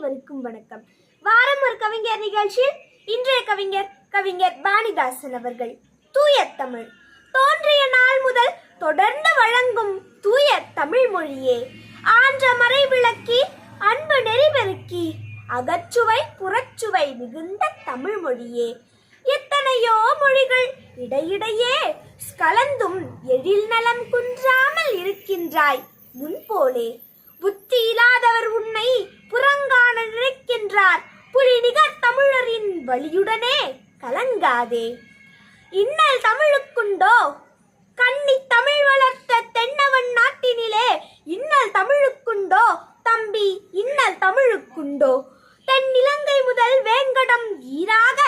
அனைவருக்கும் வணக்கம். வாரம் ஒரு கவிஞர் நிகழ்ச்சியில் இன்றைய கவிஞர் கவிஞர் பாணிதாசன் அவர்கள் தூய தமிழ். தோன்றிய நாள் முதல் தொடர்ந்து வழங்கும் தூய தமிழ் மொழியே. ஆன்ற மறை விளக்கி அன்பு நெறிபெருக்கி அகச்சுவை புறச்சுவை மிகுந்த தமிழ் மொழியே. எத்தனையோ மொழிகள் இடையிடையே கலந்தும் எழில் நலம் குன்றாமல் இருக்கின்றாய் முன்போலே புத்தி இல்லாதவர் உன்னை புறங்காண நினைக்கின்றார். புலி நிகர் தமிழரின் வழியுடனே கலங்காதே. இன்னல் தமிழுக்குண்டோ? கண்ணி தமிழ் வளர்த்த தென்னவன் நாட்டினிலே இன்னல் தமிழுக்குண்டோ? தம்பி இன்னல் தமிழுக்குண்டோ? தென்னிலங்கை முதல் வேங்கடம் ஈராக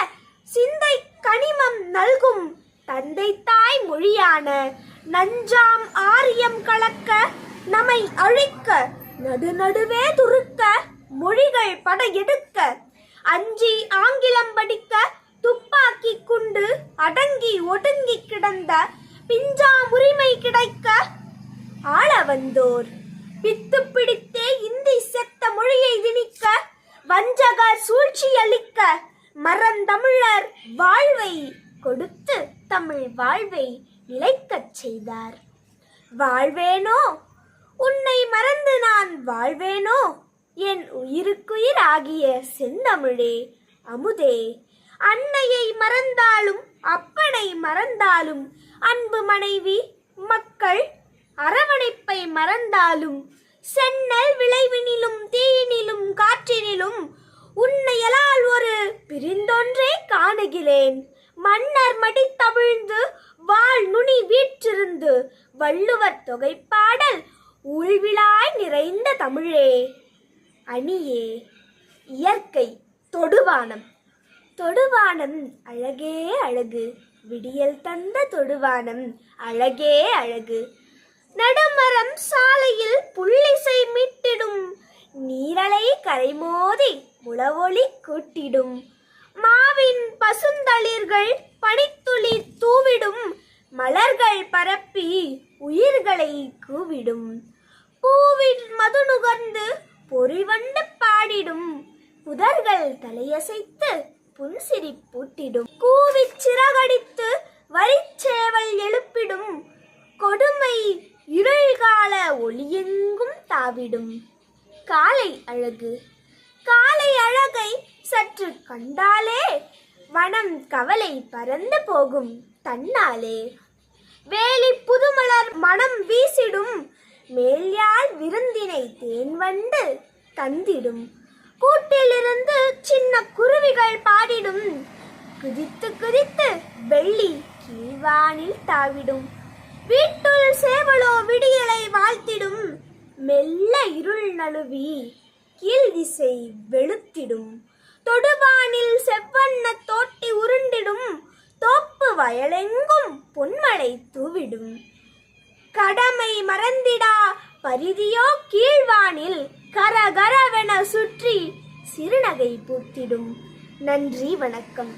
சிந்தை கனிமம் நல்கும் தந்தை தாய் மொழியான நஞ்சாம் ஆரியம் கலக்க நம்மை அழிக்க நடுநடுவே துருக்க மொழிகள் படையெடுக்க அஞ்சி ஆங்கிலம் படிக்க துப்பாக்கி குண்டு அடங்கி ஒடுங்கி கிடந்த பிஞ்சா உரிமை கிடைக்க ஆள வந்தோர். பித்து பிடித்தே இந்தி செத்த மொழியை திணிக்க வஞ்சகர் சூழ்ச்சி அளிக்க மறந்தமிழர் வாழ்வை கொடுத்து தமிழ் வாழ்வை நிலைக்கச் செய்தார். வாழ்வேனோ வாழ்வேனோ? என் உயிருக்குயிர் ஆகிய செந்தமிழே அமுதே. அன்னையை மறந்தாலும் அப்பனை மறந்தாலும் அன்பு மனைவி மக்கள் அரவணைப்பை மறந்தாலும் சென்னல் விளைவினிலும் தீயினிலும் காற்றினிலும் உன்னையலால் ஒரு பிரிந்தொன்றே காணுகிறேன். மன்னர் மடித்தவிழ்ந்து வாழ் நுனி வீற்றிருந்து வள்ளுவர் தொகைப்பாடல் உள்விழாய் நிறைந்த தமிழே அணியே இயற்கை தொடுவானம். தொடுவானம் அழகே அழகு விடியல் தந்த தொடுவானம் அழகே அழகு. நடுமரம் சாலையில் புள்ளிசை மீட்டிடும் நீரலை கரைமோதி முளவொளி கூட்டிடும். மாவின் பசுந்தளிர்கள் பனித்துளி தூவிடும் மலர்கள் பரப்பி உயிர்களை கூவிடும். பூவின் மது நுகர்ந்து பொறிவண்டு பாடிடும். புதர்கள் தலையசைத்து புன்சிரி பூட்டிடும். கூவிச் சிறகடித்து வரிச்சேவல் எழுப்பிடும். கொடுமை இருள்கால ஒளியெங்கும் தாவிடும். காலை அழகு. காலை அழகை சற்று கண்டாலே வனம் கவலை பறந்து போகும் தன்னாலே. வேலி புதுமலர் மனம் வீசிடும். மேல்யாழ் விருந்தினை தேன்வண்டு தந்திடும். கூட்டிலிருந்து சின்ன குருவிகள் பாடிடும். குதித்து குதித்து வெள்ளி கீழ்வானில் தாவிடும். வீட்டுள் சேவலோ விடியலை வாழ்த்திடும். மெல்ல இருள் நழுவி கீழ் திசை வெளுத்திடும். தொடுவானில் செவ்வண்ண தோட்டி உருண்டு வயலெங்கும் பொன்மழை தூவிடும் கடமை மறந்திடா பரிதியோ கீழ்வானில் கரகரவென சுற்றி சிறுநகை பூத்திடும். நன்றி வணக்கம்.